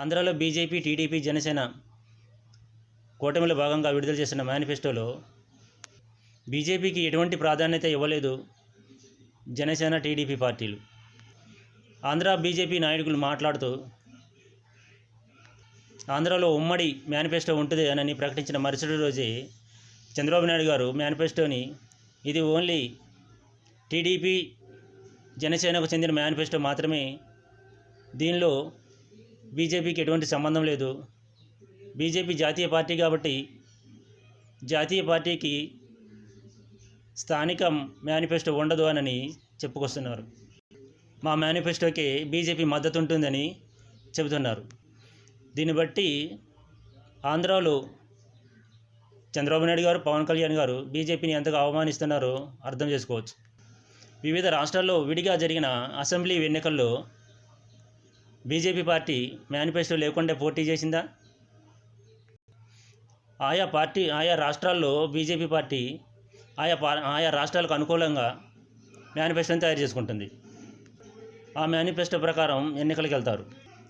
ఆంధ్రాలో BJP TDP Janasena కూటమిలో భాగంగా విడుదల చేసిన మేనిఫెస్టోలో బీజేపీకి ఎటువంటి ప్రాధాన్యత ఇవ్వలేదు జనసేన టీడీపీ పార్టీలు. ఆంధ్ర బీజేపీ నాయకులు మాట్లాడుతూ ఆంధ్రాలో ఉమ్మడి మేనిఫెస్టో ఉంటుంది అని ప్రకటించిన మరుసటి రోజే చంద్రబాబు నాయుడు గారు మేనిఫెస్టోని ఇది ఓన్లీ టీడీపీ జనసేనకు చెందిన మేనిఫెస్టో మాత్రమే. దీనిలో బీజేపీకి ఎటువంటి సంబంధం లేదు. బీజేపీ జాతీయ పార్టీ కాబట్టి జాతీయ పార్టీకి స్థానిక మేనిఫెస్టో ఉండదు అని చెప్పుకొస్తున్నారు. మా మేనిఫెస్టోకి బీజేపీ మద్దతు ఉంటుందని చెబుతున్నారు. దీన్ని బట్టి ఆంధ్రాలో చంద్రబాబు నాయుడు గారు పవన్ కళ్యాణ్ గారు బీజేపీని ఎంతగా అవమానిస్తున్నారో అర్థం చేసుకోవచ్చు. వివిధ రాష్ట్రాల్లో విడిగా జరిగిన అసెంబ్లీ ఎన్నికల్లో బీజేపీ పార్టీ మేనిఫెస్టో లేకుండా పోటీ చేసిందా? ఆయా పార్టీ ఆయా రాష్ట్రాల్లో బీజేపీ పార్టీ ఆయా ఆయా రాష్ట్రాలకు అనుకూలంగా మేనిఫెస్టోని తయారు చేసుకుంటుంది. ఆ మేనిఫెస్టో ప్రకారం ఎన్నికలకు వెళ్తారు.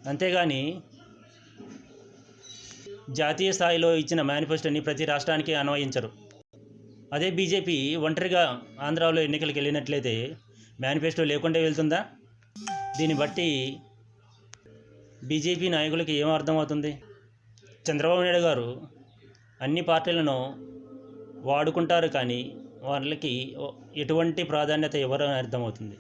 అంతేగాని జాతీయ స్థాయిలో ఇచ్చిన మేనిఫెస్టోని ప్రతి రాష్ట్రానికి అన్వయించరు. అదే బీజేపీ ఒంటరిగా ఆంధ్రాలో ఎన్నికలకు వెళ్ళినట్లయితే మేనిఫెస్టో లేకుండా వెళ్తుందా? దీన్ని బట్టి బీజేపీ నాయకులకి ఏం అర్థమవుతుంది? చంద్రబాబు నాయుడు గారు అన్ని పార్టీలను వాడుకుంటారు కానీ వాళ్ళకి ఎటువంటి ప్రాధాన్యత ఇవ్వరని అర్థమవుతుంది?